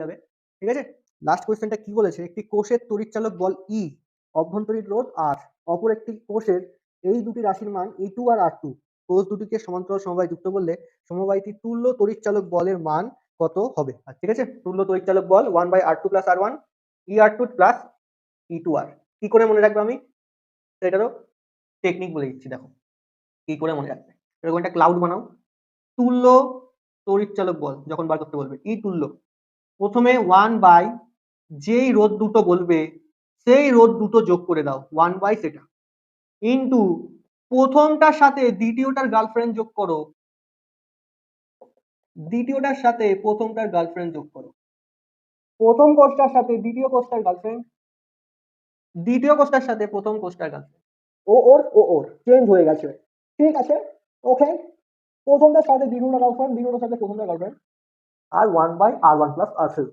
যাবে, ঠিক আছে? লাস্ট কোয়েশ্চেনটা কি বলেছে? একটি কোষের তড়িৎচালক বল ই অভ্যন্তরীণ রোধ আর অপর একটি কোষের এই দুটি রাশির মান ই টু আর আর টু কোষ দুটিকে সমান্তরাল সমবায় যুক্ত করলে সমবায়টি তুল্য তড়িৎচালক বলের মান কত হবে? ঠিক আছে? তুল্য তড়িৎচালক বল one by R two plus R one E R two plus E two R কি করে মনে রাখব আমি? এটারও টেকনিক বলে দিচ্ছি, দেখো। কি করে মনে রাখবে? এরকম একটা ক্লাউড বানাও। তুল্য তড়িৎচালক বল, যখন বার করতে বলবে ই তুল্য। প্রথমে ওয়ান বাই যেই রোধ দুটো বলবে, সেই রোধ দুটো যোগ করে দাও ওয়ান বাই সেটা। ইন্টু প্রথমটার সাথে দ্বিতীয়টার গার্লফ্রেন্ড যোগ করো। দ্বিতীয়টার সাথে প্রথমটার গার্লফ্রেন্ড যোগ করো। প্রথম কোষটার সাথে দ্বিতীয় কোষটার গার্লফ্রেন্ড দ্বিতীয় কোষটার সাথে প্রথম কোষটার girlfriend O or O or change হয়ে গেছে। ঠিক আছে? ওকে প্রথমটার সাথে দ্বিতীয়টা গার্লফ্রেন্ড দ্বিতীয়টার সাথে প্রথমটা girlfriend R one by R one plus R three